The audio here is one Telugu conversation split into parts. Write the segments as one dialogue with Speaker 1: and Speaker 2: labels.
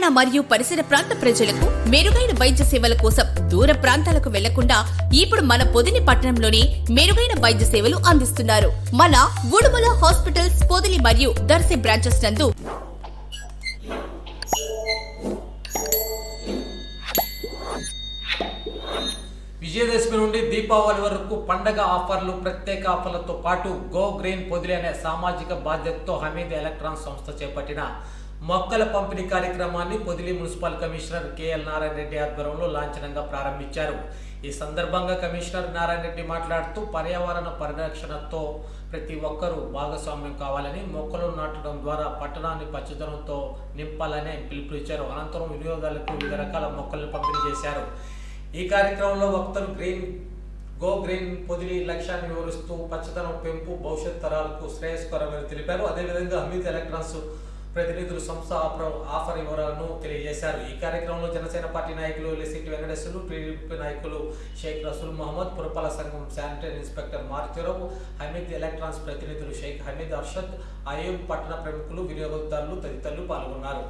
Speaker 1: తెలంగాణ మరియు పరిసర ప్రాంత ప్రజలకు మెరుగైన వైద్య సేవల కోసం దూర ప్రాంతాలకు వెళ్ళకుండా ఇప్పుడు మన పొదిని పట్టణంలోనే మెరుగైన వైద్య సేవలు అందిస్తున్నారు. మన ఉడుమల హాస్పిటల్స్ పొదిలి మరియు దర్శి బ్రాంచెస్ నందు
Speaker 2: విజయదశమి నుండి దీపావళి వరకు పండగ ఆఫర్లు ప్రత్యేక ఆఫర్లతో పాటు గో గ్రీన్ పొదిలి అనే సామాజిక బాధ్యతతో హమీద్ ఎలక్ట్రాన్ సంస్థ చేపట్టిన మొక్కల పంపిణీ కార్యక్రమాన్ని పొదిలి మున్సిపల్ కమిషనర్ కేఎల్ నారాయణ రెడ్డి ఆధ్వర్యంలో లాంఛనంగా ప్రారంభించారు. ఈ సందర్భంగా కమిషనర్ నారాయణ రెడ్డి మాట్లాడుతూ పర్యావరణ పరిరక్షణతో ప్రతి ఒక్కరూ భాగస్వామ్యం కావాలని మొక్కలు నాటడం ద్వారా పట్టణాన్ని పచ్చదనంతో నింపాలని పిలుపునిచ్చారు. అనంతరం వినియోగాలకు వివిధ రకాల మొక్కలను పంపిణీ చేశారు. ఈ కార్యక్రమంలో వక్తలు గ్రీన్ గో గ్రీన్ పొదిలి లక్ష్యాన్ని వివరిస్తూ పచ్చదనం పెంపు భవిష్యత్ తరాలకు శ్రేయస్కరమని తెలిపారు. అదేవిధంగా అమిత్ ఎలక్ట్రాన్స్ ప్రతినిధులు సంస్థ ఆఫర్ ఆఫర్ వివరాలను తెలియజేశారు. ఈ కార్యక్రమంలో జనసేన పార్టీ నాయకులు ఎల్ఎసిటి వెంకటేశ్వరులు టీడీపీ నాయకులు షేక్ రసూల్ మహమ్మద్ పురపాలక సంఘం sanitary inspector Martirao Hameed electronics ప్రతినిధులు షేక్ హమీద్ అర్షద్ అయ్యూబ్ పట్టణ ప్రముఖులు వినియోగదారులు తదితరులు పాల్గొన్నారు.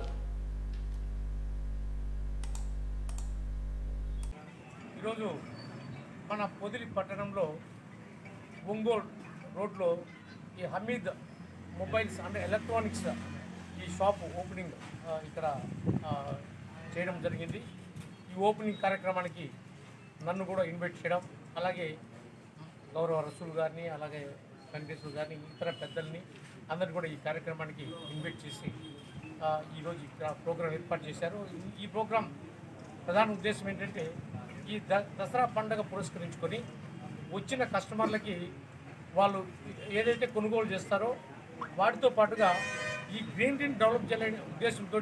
Speaker 3: ఈరోజు మన పొదిలి పట్టణంలో ఒంగోలు రోడ్లో ఈ హమీద్ మొబైల్స్ అంటే ఎలక్ట్రానిక్స్ ఈ షాప్ ఓపెనింగ్ ఇక్కడ చేయడం జరిగింది. ఈ ఓపెనింగ్ కార్యక్రమానికి నన్ను కూడా ఇన్వైట్ చేయడం అలాగే గౌరవ రసులు గారిని అలాగే వెంకటేశ్వర గారిని ఇతర పెద్దల్ని అందరిని కూడా ఈ కార్యక్రమానికి ఇన్వైట్ చేసి ఈరోజు ఇక్కడ ప్రోగ్రాం ఏర్పాటు చేశారు. ఈ- ప్రోగ్రాం ప్రధాన ఉద్దేశం ఏంటంటే ఈ ద దసరా పండగ పురస్కరించుకొని వచ్చిన కస్టమర్లకి వాళ్ళు ఏదైతే కొనుగోలు చేస్తారో వాటితో పాటుగా ఈ గ్రీన్ టీని డెవలప్ చేయాలనే ఉద్దేశంతో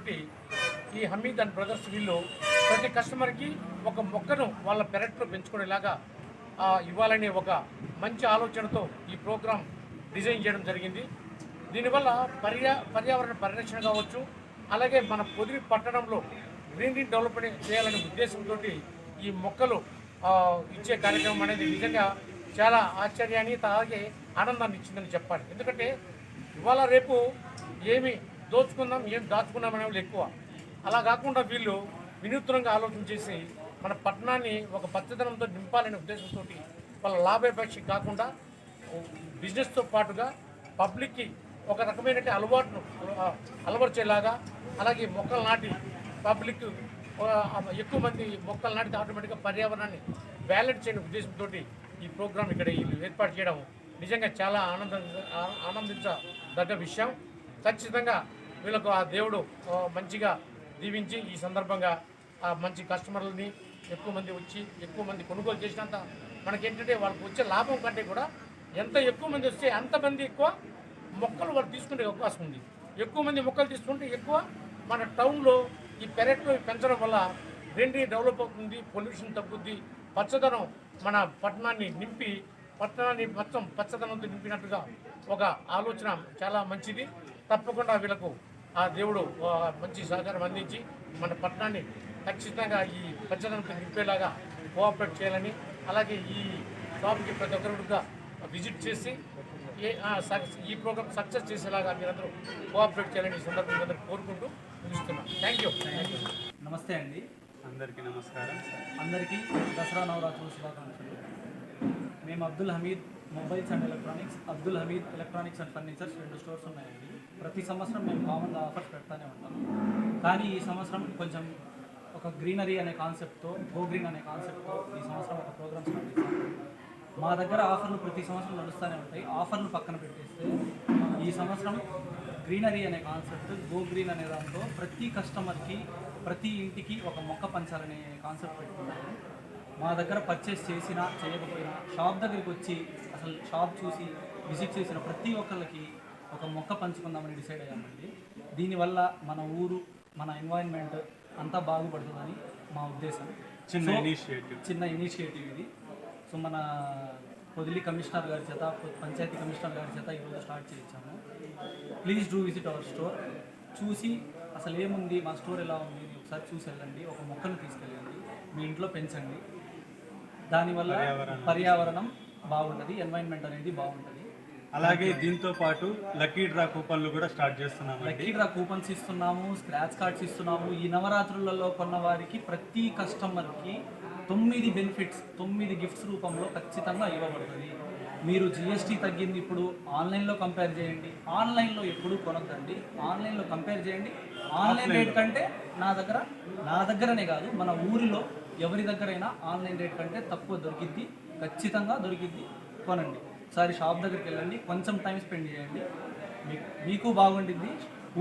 Speaker 3: ఈ హమీద్ అండ్ బ్రదర్స్ వీళ్ళు ప్రతి కస్టమర్కి ఒక మొక్కను వాళ్ళ పెరట్లో పెంచుకునేలాగా ఇవ్వాలనే ఒక మంచి ఆలోచనతో ఈ ప్రోగ్రాం డిజైన్ చేయడం జరిగింది. దీనివల్ల పర్యా పర్యావరణ పరిరక్షణ కావచ్చు అలాగే మన పొదిరి పట్టణంలో గ్రీనరీ డెవలప్మెంట్ చేయాలనే ఉద్దేశంతో ఈ మొక్కలు ఇచ్చే కార్యక్రమం అనేది నిజంగా చాలా ఆశ్చర్యాన్ని అలాగే ఆనందాన్ని ఇచ్చిందని చెప్పాలి. ఎందుకంటే ఇవాళ రేపు ఏమి దోచుకుందాం ఏం దాచుకున్నాం అనే వాళ్ళు ఎక్కువ. అలా కాకుండా వీళ్ళు వినూత్నంగా ఆలోచన చేసి మన పట్టణాన్ని ఒక పచ్చదనంతో నింపాలనే ఉద్దేశంతో వాళ్ళ లాభాపేక్ష కాకుండా బిజినెస్తో పాటుగా పబ్లిక్కి ఒక రకమైన అలవాటును ఆ, అలవర్చేలాగా అలాగే మొక్కలు నాటి పబ్లిక్ ఎక్కువ మంది మొక్కలు నాటితే ఆటోమేటిక్గా పర్యావరణాన్ని బ్యాలెన్స్ చేయని ఉద్దేశంతో ఈ ప్రోగ్రాం ఇక్కడ ఏర్పాటు చేయడం నిజంగా చాలా ఆనందం ఆనందించదగ్గ విషయం. ఖచ్చితంగా వీళ్ళకు ఆ దేవుడు మంచిగా దీవించి ఈ సందర్భంగా ఆ మంచి కస్టమర్లని ఎక్కువ మంది వచ్చి ఎక్కువ మంది కొనుగోలు చేసినంత మనకేంటంటే వాళ్ళకి వచ్చే లాభం కంటే కూడా ఎంత ఎక్కువ మంది వస్తే అంతమంది ఎక్కువ మొక్కలు వాళ్ళు తీసుకునే అవకాశం ఉంది. ఎక్కువ మంది మొక్కలు తీసుకుంటే ఎక్కువ మన టౌన్లో ఈ పెరట్లో పెంచడం వల్ల గ్రీనరీ డెవలప్ అవుతుంది పొల్యూషన్ తగ్గుద్ది. పచ్చదనం మన పట్టణాన్ని నింపి పట్టణాన్ని మొత్తం పచ్చదనంతో నింపినట్టుగా ఒక ఆలోచన చాలా మంచిది. తప్పకుండా వీళ్ళకు ఆ దేవుడు మంచి సహకారం అందించి మన పట్టణాన్ని ఖచ్చితంగా ఈ పచ్చదనంతో నింపేలాగా కోఆపరేట్ చేయాలని అలాగే ఈ షాప్కి ప్రతి ఒక్కరుగా విజిట్ చేసి ఏ ఈ ప్రోగ్రామ్ సక్సెస్ చేసేలాగా మీరందరూ కోఆపరేట్ చేయాలని ఈ సందర్భంగా అందరూ కోరుకుంటూ ముగిస్తున్నాను థ్యాంక్ యూ థ్యాంక్ యూ
Speaker 4: నమస్తే అండి.
Speaker 5: అందరికీ నమస్కారం.
Speaker 4: అందరికీ దసరా నవరాత్రుల శుభాకాంక్షలు. మేము Abdul Hameed mobiles and electronics Abdul Hameed electronics and furnitures రెండు స్టోర్స్ ఉన్నాయండి. ప్రతి సంవత్సరం మేము కామన్ ఆఫర్స్ పెడతానే ఉంటాం. కానీ ఈ సంవత్సరం కొంచెం ఒక గ్రీనరీ అనే కాన్సెప్ట్తో గో గ్రీన్ అనే కాన్సెప్ట్తో ఈ సంవత్సరం ఒక ప్రోగ్రామ్ స్టార్ట్ మా దగ్గర ఆఫర్లు ప్రతి సంవత్సరం నడుస్తూనే ఉంటాయి. ఆఫర్లు పక్కన పెట్టేస్తే ఈ సంవత్సరం గ్రీనరీ అనే కాన్సెప్ట్ గో గ్రీన్ అనే దాంట్లో ప్రతి కస్టమర్కి ప్రతి ఇంటికి ఒక మొక్క పంచాలనే కాన్సెప్ట్ పెట్టుకున్నాము మా దగ్గర పర్చేస్ చేసినా చేయకపోయినా షాప్ దగ్గరికి వచ్చి అసలు షాప్ చూసి విజిట్ చేసిన ప్రతి ఒక్కళ్ళకి ఒక మొక్క పంచుకుందామని డిసైడ్ అయ్యామండి. దీనివల్ల మన ఊరు మన ఎన్వైరన్మెంట్ అంతా బాగుపడుతుందని మా ఉద్దేశం.
Speaker 5: చిన్న ఇనిషియేటివ్
Speaker 4: చిన్న ఇనిషియేటివ్ ఇది. సో మన పొదిలి కమిషనర్ గారి చేత పంచాయతీ కమిషనర్ గారి చేత ఈరోజు స్టార్ట్ చేయించాము. Please do visit our store చూసి అసలు ఏముంది మా స్టోర్ ఎలా ఉంది ఒకసారి చూసి వెళ్ళండి. ఒక మొక్కను తీసుకెళ్ళండి. మీ ఇంట్లో పెంచండి. దానివల్ల.
Speaker 5: పర్యావరణం
Speaker 4: బాగుంటుంది ఎన్వైరన్మెంట్ అనేది బాగుంటుంది.
Speaker 5: అలాగే దీంతో పాటు లక్కీ డ్రా కూపన్లు కూడా స్టార్ట్ చేస్తున్నామండి.
Speaker 4: లక్కీ డ్రా కూపన్స్ ఇస్తున్నాము స్క్రాచ్ కార్డ్స్ ఇస్తున్నాము. ఈ నవరాత్రులలో కొన్న వారికి ప్రతి కస్టమర్కి తొమ్మిది బెనిఫిట్స్ తొమ్మిది గిఫ్ట్స్ రూపంలో ఖచ్చితంగా ఇవ్వబడుతుంది. మీరు జిఎస్టీ తగ్గింది ఇప్పుడు ఆన్లైన్లో కంపేర్ చేయండి. ఆన్లైన్లో ఎప్పుడు కొనొద్దండి. ఆన్లైన్లో కంపేర్ చేయండి. ఆన్లైన్ రేట్ కంటే నా దగ్గర నా దగ్గరనే కాదు మన ఊరిలో ఎవరి దగ్గరైనా ఆన్లైన్ రేట్ కంటే తక్కువ దొరికిద్ది ఖచ్చితంగా దొరికిద్ది కొనండి. ఒకసారి షాప్ దగ్గరికి వెళ్ళండి కొంచెం టైం స్పెండ్ చేయండి. మీకు మీకు బాగుండిద్ది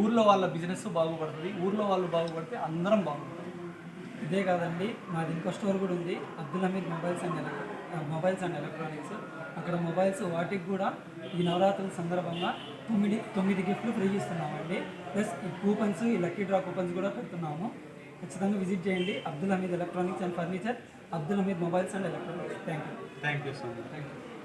Speaker 4: ఊర్లో వాళ్ళ బిజినెస్ బాగుపడుతుంది ఊర్లో వాళ్ళు బాగుపడితే అందరం బాగుంటుంది
Speaker 6: ఇదే కాదండి మాది ఇంకో స్టోర్ కూడా ఉంది Abdul Hameed mobiles and mobiles and electronics. అక్కడ మొబైల్స్ వాటికి కూడా ఈ నవరాత్రుల సందర్భంగా తొమ్మిది తొమ్మిది గిఫ్ట్లు ఫ్రీ ఇస్తున్నామండి. ప్లస్ ఈ కూపన్స్ ఈ లక్కీ డ్రా కూపన్స్ కూడా పెడుతున్నాము. ఖచ్చితంగా విజిట్ చేయండి Abdul Hameed electronics and furniture Abdul Hameed mobiles and electronics. Thank you
Speaker 5: thank you so much
Speaker 6: thank you